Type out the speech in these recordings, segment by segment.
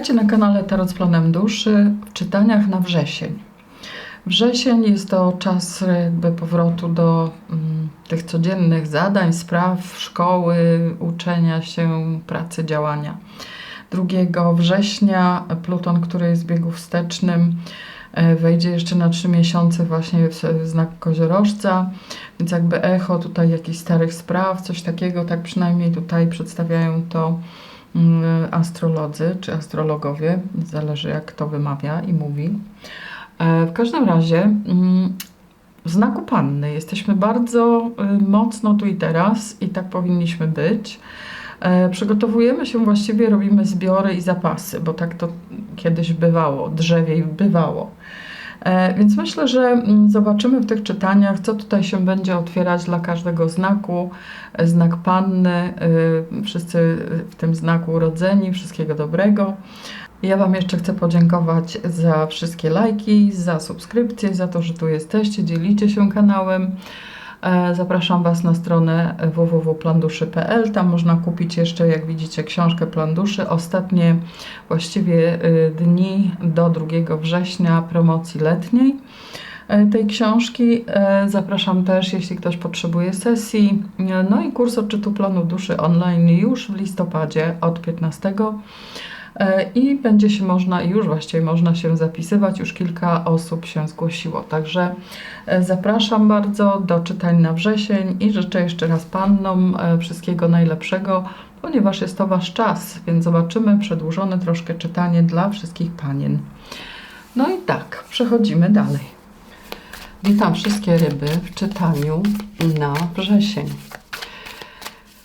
Witajcie na kanale Tarot z Planem Duszy w czytaniach na wrzesień. Wrzesień jest to czas jakby powrotu do mm, tych codziennych zadań, spraw, szkoły, uczenia się, pracy, działania. 2 września Pluton, który jest w biegu wstecznym, e, wejdzie jeszcze na 3 miesiące właśnie w znak koziorożca, więc jakby echo tutaj jakichś starych spraw, coś takiego, tak przynajmniej tutaj przedstawiają to astrolodzy czy astrologowie, zależy jak kto wymawia i mówi. E, W każdym razie mm, w znaku panny jesteśmy bardzo y, mocno tu i teraz i tak powinniśmy być. E, Przygotowujemy się właściwie, robimy zbiory i zapasy, bo tak to kiedyś bywało, drzewiej bywało. E, Więc myślę, że mm, zobaczymy w tych czytaniach, co tutaj się będzie otwierać dla każdego znaku. E, Znak panny, y, wszyscy w tym znaku urodzeni, wszystkiego dobrego. Ja Wam jeszcze chcę podziękować za wszystkie lajki, za subskrypcje, za to, że tu jesteście, dzielicie się kanałem. E, Zapraszam Was na stronę www.planduszy.pl. Tam można kupić jeszcze, jak widzicie, książkę Plan Duszy. Ostatnie właściwie y, dni do 2 września promocji letniej e, tej książki. E, Zapraszam też, jeśli ktoś potrzebuje sesji. No i kurs odczytu planu duszy online już w listopadzie od 15. E, I będzie się można, już właściwie można się zapisywać, już kilka osób się zgłosiło. Także e, zapraszam bardzo do czytań na wrzesień i życzę jeszcze raz pannom e, wszystkiego najlepszego, ponieważ jest to Wasz czas, więc zobaczymy przedłużone troszkę czytanie dla wszystkich panien. No i tak, przechodzimy dalej. Witam wszystkie ryby w czytaniu na wrzesień.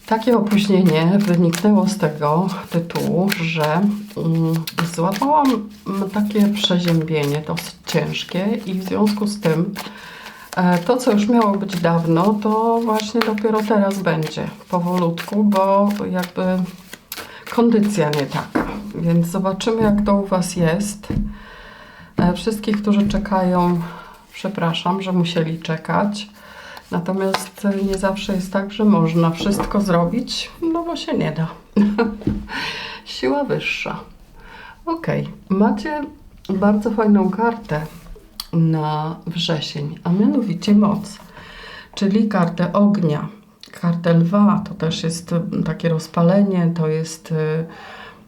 Takie opóźnienie wyniknęło z tego tytułu, że mm, złapałam takie przeziębienie dosyć ciężkie i w związku z tym e, to, co już miało być dawno, to właśnie dopiero teraz będzie powolutku, bo jakby kondycja nie taka. Więc zobaczymy, jak to u Was jest. E, Wszystkich, którzy czekają, przepraszam, że musieli czekać. Natomiast nie zawsze jest tak, że można wszystko zrobić, no bo się nie da. Siła wyższa. Ok, macie bardzo fajną kartę na wrzesień, a mianowicie moc, czyli kartę ognia. Kartę lwa to też jest takie rozpalenie, to jest y,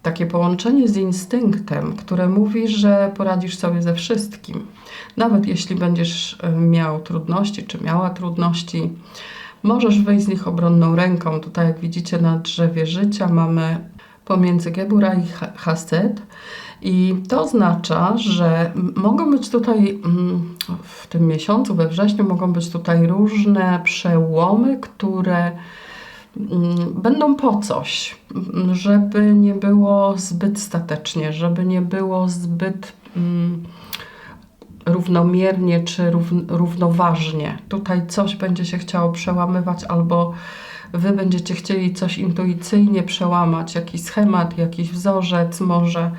takie połączenie z instynktem, które mówi, że poradzisz sobie ze wszystkim. Nawet jeśli będziesz miał trudności, czy miała trudności, możesz wyjść z nich obronną ręką. Tutaj, jak widzicie, na drzewie życia mamy pomiędzy Gebura i Ha- Hased. I to oznacza, że mogą być tutaj w tym miesiącu, we wrześniu, mogą być tutaj różne przełomy, które będą po coś, mm, żeby nie było zbyt statecznie, żeby nie było zbyt mm, równomiernie czy równ, równoważnie. Tutaj coś będzie się chciało przełamywać, albo wy będziecie chcieli coś intuicyjnie przełamać, jakiś schemat, jakiś wzorzec może.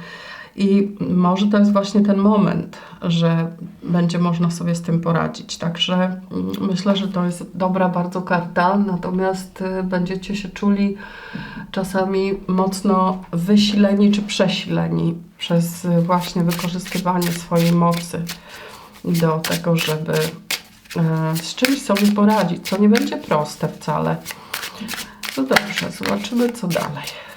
I może to jest właśnie ten moment, że będzie można sobie z tym poradzić. Także mm, myślę, że to jest dobra bardzo karta, natomiast y, będziecie się czuli czasami mocno wysileni czy przesileni przez y, właśnie wykorzystywanie swojej mocy do tego, żeby e, z czymś sobie poradzić, co nie będzie proste wcale. No dobrze, zobaczymy co dalej.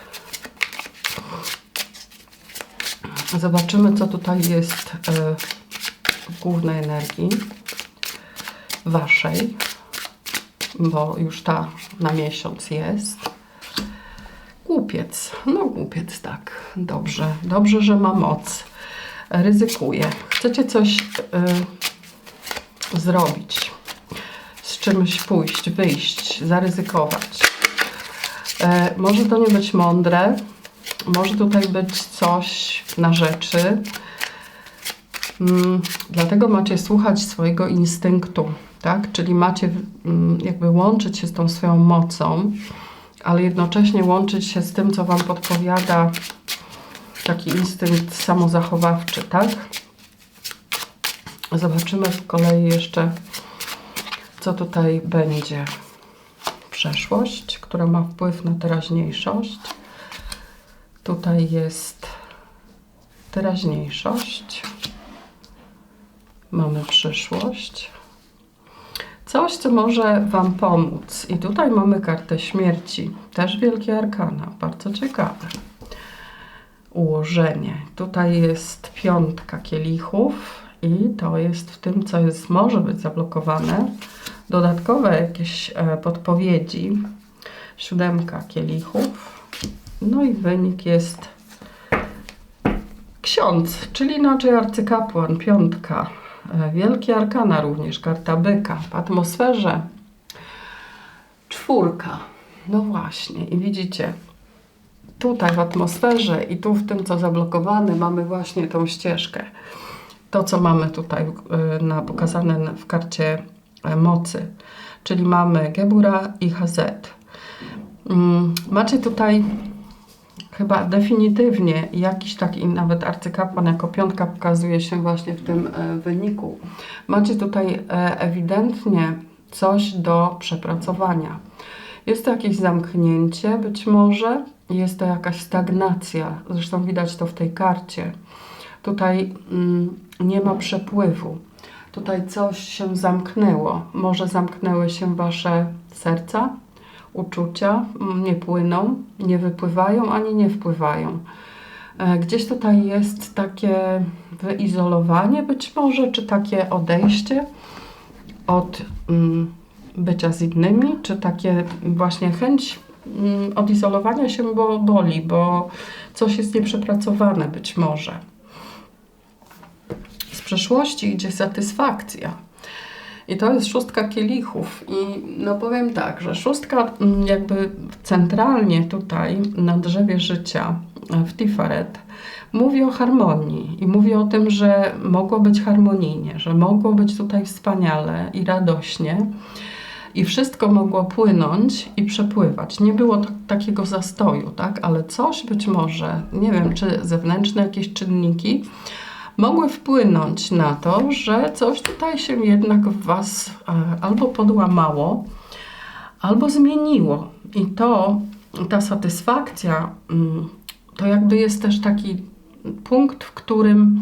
Zobaczymy, co tutaj jest e, w głównej energii waszej, bo już ta na miesiąc jest. Głupiec, no głupiec, tak, dobrze, dobrze, że ma moc. Ryzykuje. Chcecie coś y, zrobić, z czymś pójść, wyjść, zaryzykować. E, może to nie być mądre, może tutaj być coś na rzeczy. Mm, dlatego macie słuchać swojego instynktu, tak? Czyli macie mm, jakby łączyć się z tą swoją mocą, ale jednocześnie łączyć się z tym, co Wam podpowiada taki instynkt samozachowawczy, tak? Zobaczymy z kolei jeszcze, co tutaj będzie. Przeszłość, która ma wpływ na teraźniejszość. Tutaj jest teraźniejszość. Mamy przyszłość. Coś, co może Wam pomóc. I tutaj mamy kartę śmierci. Też wielkie arkana. Bardzo ciekawe. Ułożenie. Tutaj jest piątka kielichów i to jest w tym, co jest, może być zablokowane. Dodatkowe jakieś e, podpowiedzi. Siódemka kielichów. No i wynik jest ksiądz, czyli inaczej arcykapłan, piątka. E, Wielkie arkana również, karta byka. W atmosferze czwórka. No właśnie, i widzicie, tutaj w atmosferze i tu w tym, co zablokowane, mamy właśnie tą ścieżkę. To, co mamy tutaj y, na, pokazane w karcie e, mocy, czyli mamy Gebura i Hazet. Mm, Macie tutaj chyba definitywnie jakiś taki nawet arcykapłan jako piątka pokazuje się właśnie w tym e, wyniku. Macie tutaj e, ewidentnie coś do przepracowania. Jest to jakieś zamknięcie, być może jest to jakaś stagnacja. Zresztą widać to w tej karcie. Tutaj mm, nie ma przepływu. Tutaj coś się zamknęło. Może zamknęły się wasze serca, uczucia, mm, nie płyną, nie wypływają ani nie wpływają. E, Gdzieś tutaj jest takie wyizolowanie, być może, czy takie odejście od mm, bycia z innymi, czy takie właśnie chęć mm, odizolowania się, bo boli, bo coś jest nieprzepracowane być może. Z przeszłości idzie satysfakcja. I to jest szóstka kielichów. I no powiem tak, że szóstka mm, jakby centralnie tutaj na drzewie życia e, w Tifaret mówi o harmonii i mówi o tym, że mogło być harmonijnie, że mogło być tutaj wspaniale i radośnie. I wszystko mogło płynąć i przepływać. Nie było t- takiego zastoju, tak? Ale coś być może, nie wiem, czy zewnętrzne jakieś czynniki, mogły wpłynąć na to, że coś tutaj się jednak w Was e, albo podłamało, albo zmieniło. I to, ta satysfakcja, mm, to jakby jest też taki punkt, w którym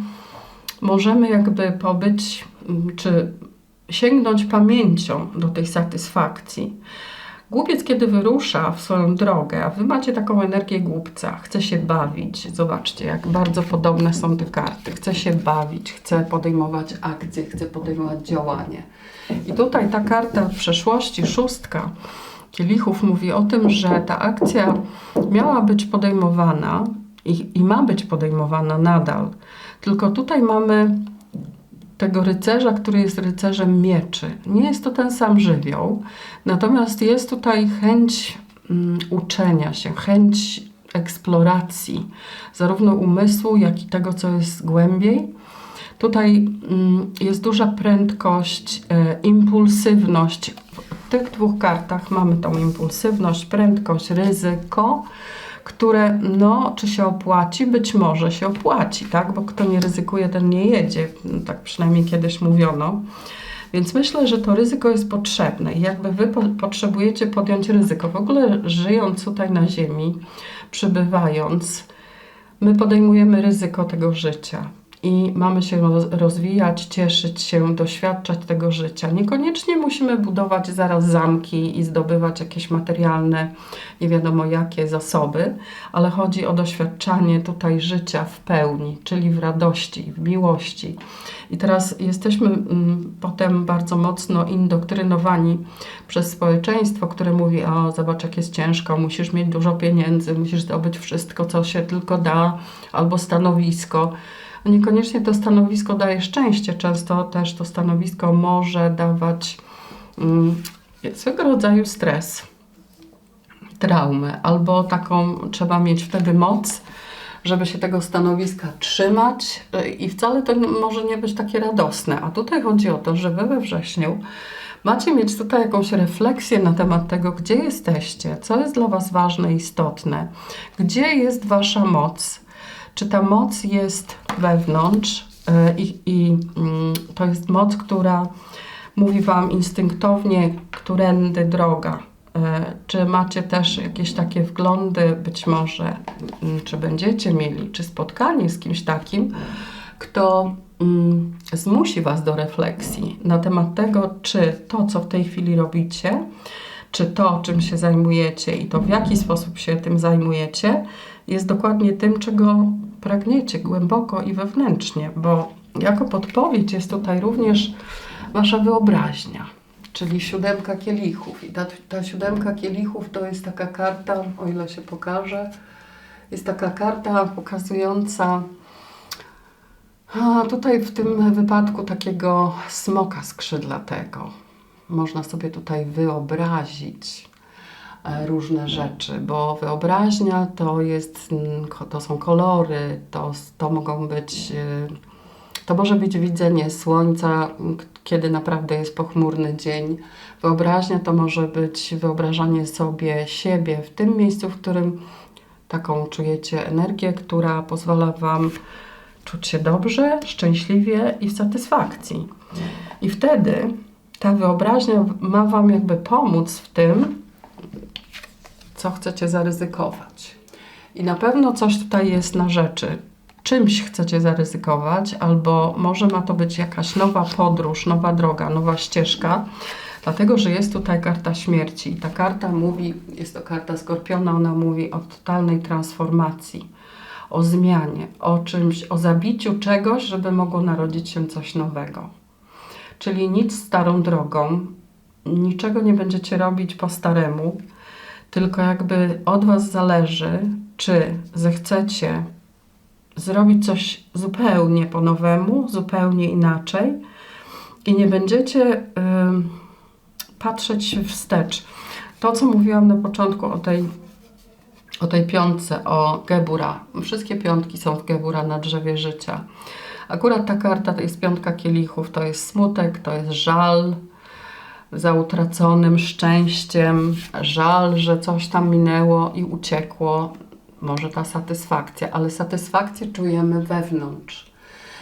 możemy jakby pobyć, mm, czy sięgnąć pamięcią do tej satysfakcji. Głupiec, kiedy wyrusza w swoją drogę, a wy macie taką energię głupca, chce się bawić. Zobaczcie, jak bardzo podobne są te karty. Chce się bawić, chce podejmować akcje, chce podejmować działanie. I tutaj ta karta w przeszłości, szóstka kielichów, mówi o tym, że ta akcja miała być podejmowana i, i ma być podejmowana nadal. Tylko tutaj mamy tego rycerza, który jest rycerzem mieczy. Nie jest to ten sam żywioł, natomiast jest tutaj chęć mm, uczenia się, chęć eksploracji, zarówno umysłu, jak i tego, co jest głębiej. Tutaj mm, jest duża prędkość, e, impulsywność. W tych dwóch kartach mamy tą impulsywność, prędkość, ryzyko, które, no, czy się opłaci? Być może się opłaci, tak? Bo kto nie ryzykuje, ten nie jedzie. No, Tak przynajmniej kiedyś mówiono. Więc myślę, że to ryzyko jest potrzebne i jakby wy po potrzebujecie podjąć ryzyko. W ogóle żyjąc tutaj na Ziemi, przybywając, my podejmujemy ryzyko tego życia i mamy się roz- rozwijać, cieszyć się, doświadczać tego życia. Niekoniecznie musimy budować zaraz zamki i zdobywać jakieś materialne, nie wiadomo jakie zasoby, ale chodzi o doświadczanie tutaj życia w pełni, czyli w radości, w miłości. I teraz jesteśmy mm, potem bardzo mocno indoktrynowani przez społeczeństwo, które mówi: O, zobacz, jak jest ciężko, musisz mieć dużo pieniędzy, musisz zdobyć wszystko, co się tylko da, albo stanowisko. No Niekoniecznie to stanowisko daje szczęście, często też to stanowisko może dawać mm, swego rodzaju stres, traumę, albo taką trzeba mieć wtedy moc, żeby się tego stanowiska trzymać i wcale to może nie być takie radosne. A tutaj chodzi o to, że wy we wrześniu macie mieć tutaj jakąś refleksję na temat tego, gdzie jesteście, co jest dla was ważne, istotne, gdzie jest wasza moc, czy ta moc jest wewnątrz y, i, i mm, to jest moc, która mówi wam instynktownie, którędy droga, E, Czy macie też jakieś takie wglądy, być może, mm, czy będziecie mieli, czy spotkanie z kimś takim, kto mm, zmusi Was do refleksji na temat tego, czy to, co w tej chwili robicie, czy to, czym się zajmujecie i to, w jaki sposób się tym zajmujecie, jest dokładnie tym, czego pragniecie głęboko i wewnętrznie, bo jako podpowiedź jest tutaj również Wasza wyobraźnia, czyli siódemka kielichów. I ta, ta siódemka kielichów to jest taka karta, o ile się pokaże, jest taka karta pokazująca a tutaj w tym wypadku takiego smoka skrzydlatego. Można sobie tutaj wyobrazić różne rzeczy, bo wyobraźnia to jest, mm, to są kolory, to, to mogą być, e, to może być widzenie słońca, kiedy naprawdę jest pochmurny dzień. Wyobraźnia to może być wyobrażanie sobie siebie w tym miejscu, w którym taką czujecie energię, która pozwala Wam czuć się dobrze, szczęśliwie i w satysfakcji. I wtedy ta wyobraźnia ma Wam jakby pomóc w tym, co chcecie zaryzykować. I na pewno coś tutaj jest na rzeczy. Czymś chcecie zaryzykować, albo może ma to być jakaś nowa podróż, nowa droga, nowa ścieżka, dlatego że jest tutaj karta śmierci. I ta karta mówi, jest to karta skorpiona, ona mówi o totalnej transformacji, o zmianie, o czymś, o zabiciu czegoś, żeby mogło narodzić się coś nowego. Czyli nic starą drogą, niczego nie będziecie robić po staremu, tylko jakby od Was zależy, czy zechcecie zrobić coś zupełnie po nowemu, zupełnie inaczej i nie będziecie ym, patrzeć wstecz. To, co mówiłam na początku o tej, o tej piątce, o Gebura. Wszystkie piątki są w Gebura na drzewie życia. Akurat ta karta to jest piątka kielichów, to jest smutek, to jest żal za utraconym szczęściem, żal, że coś tam minęło i uciekło. Może ta satysfakcja, ale satysfakcję czujemy wewnątrz.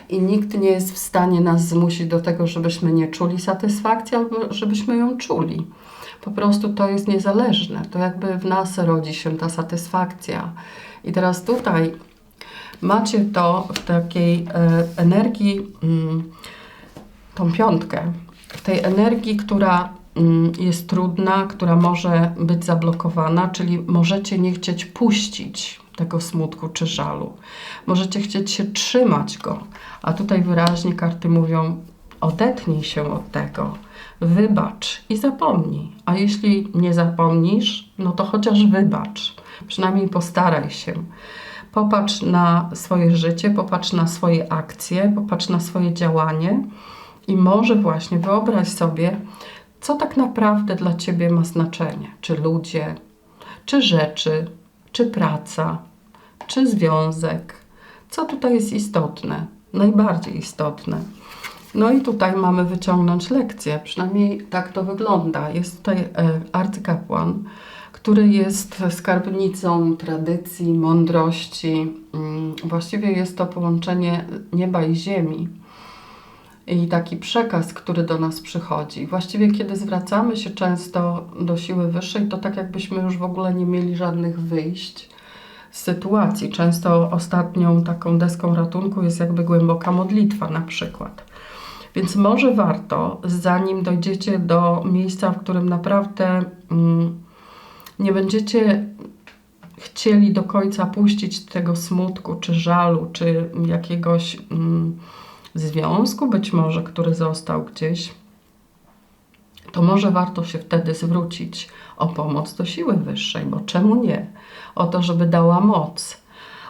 I nikt nie jest w stanie nas zmusić do tego, żebyśmy nie czuli satysfakcji, albo żebyśmy ją czuli. Po prostu to jest niezależne. To jakby w nas rodzi się ta satysfakcja. I teraz tutaj macie to w takiej e, energii, mm, tą piątkę, tej energii, która mm, jest trudna, która może być zablokowana, czyli możecie nie chcieć puścić tego smutku czy żalu. Możecie chcieć się trzymać go, a tutaj wyraźnie karty mówią: odetnij się od tego, wybacz i zapomnij. A jeśli nie zapomnisz, no to chociaż wybacz. Przynajmniej postaraj się. Popatrz na swoje życie, popatrz na swoje akcje, popatrz na swoje działanie i może właśnie wyobraź sobie, co tak naprawdę dla Ciebie ma znaczenie. Czy ludzie, czy rzeczy, czy praca, czy związek. Co tutaj jest istotne, najbardziej istotne. No i tutaj mamy wyciągnąć lekcję, przynajmniej tak to wygląda. Jest tutaj e, arcykapłan, który jest skarbnicą tradycji, mądrości. Mm, Właściwie jest to połączenie nieba i ziemi i taki przekaz, który do nas przychodzi. Właściwie, kiedy zwracamy się często do siły wyższej, to tak jakbyśmy już w ogóle nie mieli żadnych wyjść z sytuacji. Często ostatnią taką deską ratunku jest jakby głęboka modlitwa, na przykład. Więc może warto, zanim dojdziecie do miejsca, w którym naprawdę mm, nie będziecie chcieli do końca puścić tego smutku, czy żalu, czy jakiegoś mm, związku, być może, który został gdzieś, to może warto się wtedy zwrócić o pomoc do siły wyższej, bo czemu nie? O to, żeby dała moc,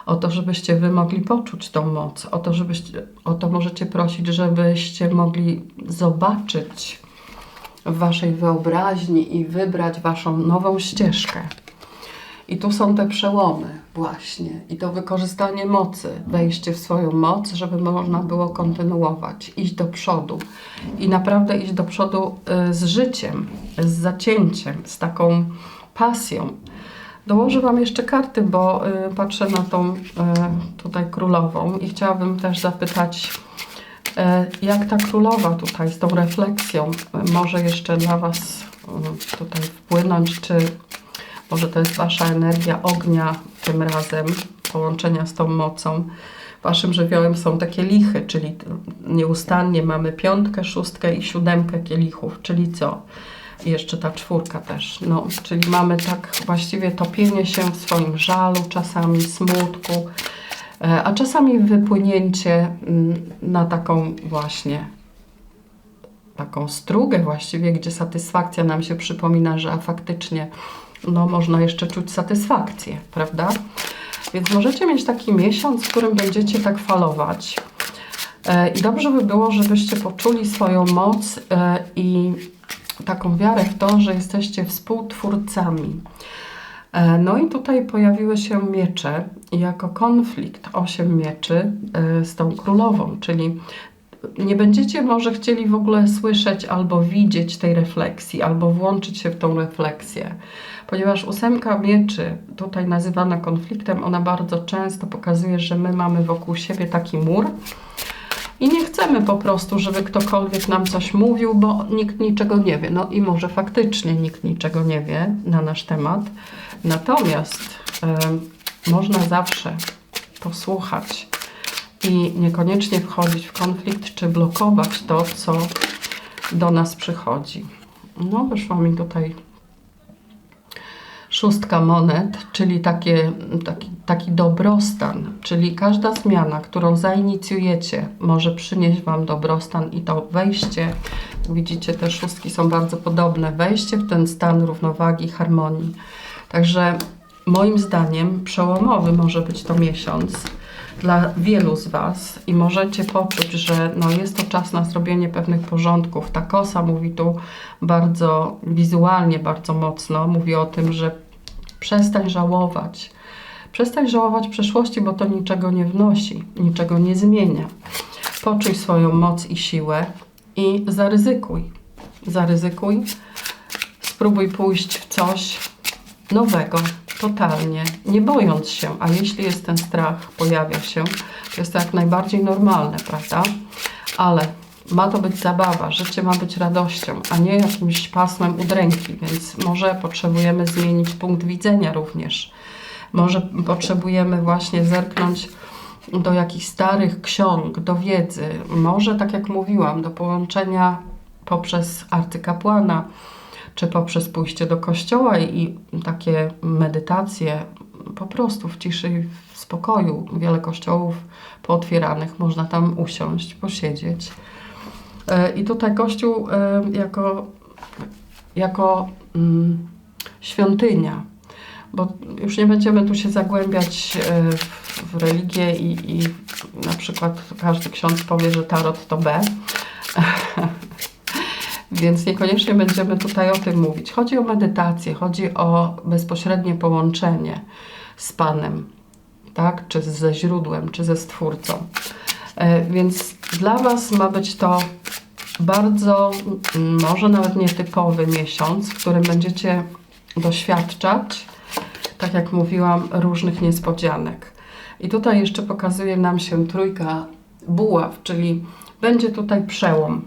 o to, żebyście wy mogli poczuć tą moc, o to, żebyście, o to możecie prosić, żebyście mogli zobaczyć w waszej wyobraźni i wybrać waszą nową ścieżkę. I tu są te przełomy właśnie i to wykorzystanie mocy, wejście w swoją moc, żeby można było kontynuować, iść do przodu i naprawdę iść do przodu y, z życiem, z zacięciem, z taką pasją. Dołożę Wam jeszcze karty, bo y, patrzę na tą y, tutaj królową i chciałabym też zapytać, jak ta królowa tutaj z tą refleksją może jeszcze dla Was tutaj wpłynąć, czy może to jest Wasza energia ognia tym razem, połączenia z tą mocą. Waszym żywiołem są takie lichy, czyli nieustannie mamy piątkę, szóstkę i siódemkę kielichów, czyli co? Jeszcze ta czwórka też. No, czyli mamy tak właściwie topienie się w swoim żalu, czasami smutku, e, a czasami wypłynięcie mm, na taką właśnie taką strugę właściwie, gdzie satysfakcja nam się przypomina, że a faktycznie no, można jeszcze czuć satysfakcję, prawda? Więc możecie mieć taki miesiąc, w którym będziecie tak falować. E, I dobrze by było, żebyście poczuli swoją moc e, i taką wiarę w to, że jesteście współtwórcami. E, no i tutaj pojawiły się miecze jako konflikt, osiem mieczy z tą królową, czyli nie będziecie może chcieli w ogóle słyszeć albo widzieć tej refleksji, albo włączyć się w tą refleksję. Ponieważ ósemka mieczy, tutaj nazywana konfliktem, ona bardzo często pokazuje, że my mamy wokół siebie taki mur i nie chcemy po prostu, żeby ktokolwiek nam coś mówił, bo nikt niczego nie wie. No i może faktycznie nikt niczego nie wie na nasz temat. Natomiast y, można zawsze posłuchać i niekoniecznie wchodzić w konflikt czy blokować to, co do nas przychodzi. No, wyszła mi tutaj szóstka monet, czyli takie, taki, taki dobrostan, czyli każda zmiana, którą zainicjujecie, może przynieść Wam dobrostan i to wejście, widzicie, te szóstki są bardzo podobne, wejście w ten stan równowagi, harmonii. Także moim zdaniem przełomowy może być to miesiąc dla wielu z Was i możecie poczuć, że no jest to czas na zrobienie pewnych porządków. Ta kosa mówi tu bardzo wizualnie, bardzo mocno. Mówi o tym, że przestań żałować. Przestań żałować przeszłości, bo to niczego nie wnosi, niczego nie zmienia. Poczuj swoją moc i siłę i zaryzykuj. Zaryzykuj. Spróbuj pójść w coś nowego, totalnie, nie bojąc się, a jeśli jest ten strach, pojawia się, to jest to jak najbardziej normalne, prawda? Ale ma to być zabawa, życie ma być radością, a nie jakimś pasmem udręki, więc może potrzebujemy zmienić punkt widzenia również. Może potrzebujemy właśnie zerknąć do jakichś starych ksiąg, do wiedzy, może tak jak mówiłam, do połączenia poprzez arcykapłana, czy poprzez pójście do kościoła i takie medytacje po prostu w ciszy i w spokoju. Wiele kościołów pootwieranych, można tam usiąść, posiedzieć. E, I tutaj kościół e, jako, jako mm, świątynia, bo już nie będziemy tu się zagłębiać e, w, religię i, i na przykład każdy ksiądz powie, że tarot to B. Więc niekoniecznie będziemy tutaj o tym mówić. Chodzi o medytację, chodzi o bezpośrednie połączenie z Panem, tak? czy ze źródłem, czy ze Stwórcą. E, więc dla Was ma być to bardzo, może nawet nietypowy miesiąc, w którym będziecie doświadczać, tak jak mówiłam, różnych niespodzianek. I tutaj jeszcze pokazuje nam się trójka buław, czyli będzie tutaj przełom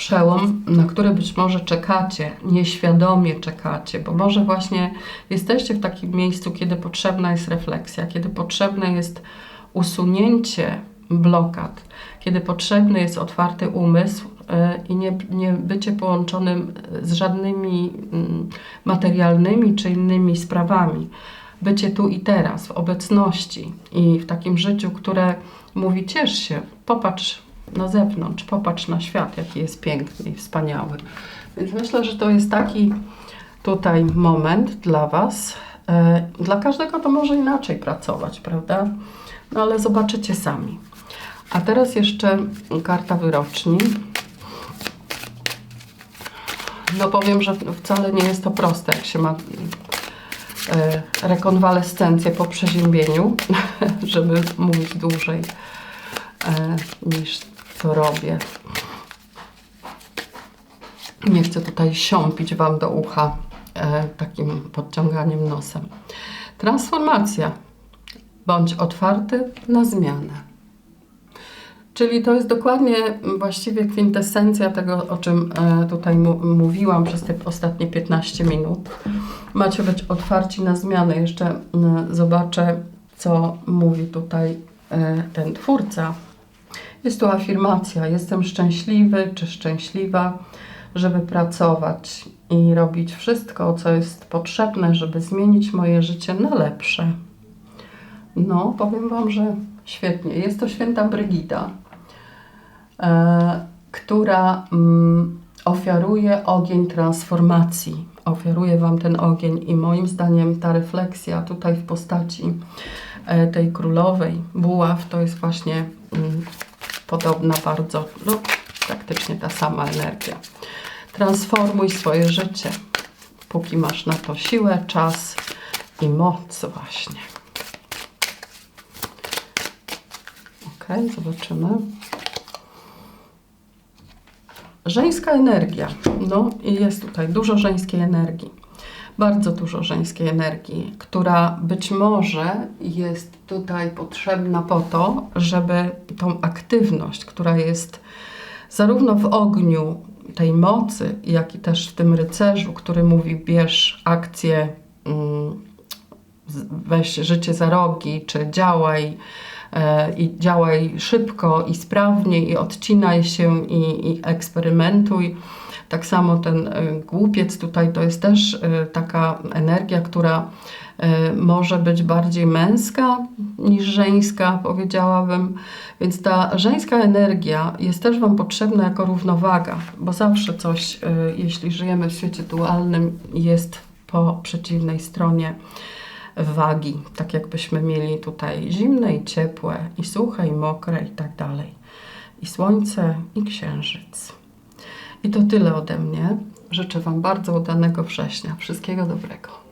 przełom, na który być może czekacie, nieświadomie czekacie, bo może właśnie jesteście w takim miejscu, kiedy potrzebna jest refleksja, kiedy potrzebne jest usunięcie blokad, kiedy potrzebny jest otwarty umysł e, i nie, nie bycie połączonym z żadnymi mm, materialnymi czy innymi sprawami. Bycie tu i teraz, w obecności i w takim życiu, które mówi: ciesz się, popatrz na zewnątrz, popatrz na świat, jaki jest piękny i wspaniały. Więc myślę, że to jest taki tutaj moment dla Was. E, dla każdego to może inaczej pracować, prawda? No ale zobaczycie sami. A teraz jeszcze karta wyroczni. No powiem, że wcale nie jest to proste, jak się ma e, rekonwalescencję po przeziębieniu, żeby mówić dłużej e, niż to robię. Nie chcę tutaj siąpić Wam do ucha e, takim podciąganiem nosem. Transformacja. Bądź otwarty na zmianę. Czyli to jest dokładnie właściwie kwintesencja tego, o czym e, tutaj mówiłam przez te ostatnie 15 minut. Macie być otwarci na zmiany. Jeszcze m, zobaczę, co mówi tutaj e, ten twórca. Jest to afirmacja. Jestem szczęśliwy czy szczęśliwa, żeby pracować i robić wszystko, co jest potrzebne, żeby zmienić moje życie na lepsze. No, powiem Wam, że świetnie. Jest to święta Brygida, e, która mm, ofiaruje ogień transformacji. Ofiaruje Wam ten ogień i moim zdaniem ta refleksja tutaj w postaci e, tej królowej buław to jest właśnie mm, podobna bardzo, no praktycznie ta sama energia. Transformuj swoje życie, póki masz na to siłę, czas i moc właśnie. Ok, zobaczymy. Żeńska energia. No i jest tutaj dużo żeńskiej energii. Bardzo dużo żeńskiej energii, która być może jest tutaj potrzebna po to, żeby tą aktywność, która jest zarówno w ogniu tej mocy, jak i też w tym rycerzu, który mówi bierz akcję, mm, weź życie za rogi, czy działaj i działaj szybko i sprawnie i odcinaj się i, i eksperymentuj. Tak samo ten e, głupiec tutaj to jest też e, taka energia, która e, może być bardziej męska niż żeńska, powiedziałabym. Więc ta żeńska energia jest też Wam potrzebna jako równowaga, bo zawsze coś, e, jeśli żyjemy w świecie dualnym, jest po przeciwnej stronie wagi. Tak jakbyśmy mieli tutaj zimne i ciepłe, i suche, i mokre, i tak dalej. I słońce, i księżyc. I to tyle ode mnie. Życzę Wam bardzo udanego września. Wszystkiego dobrego.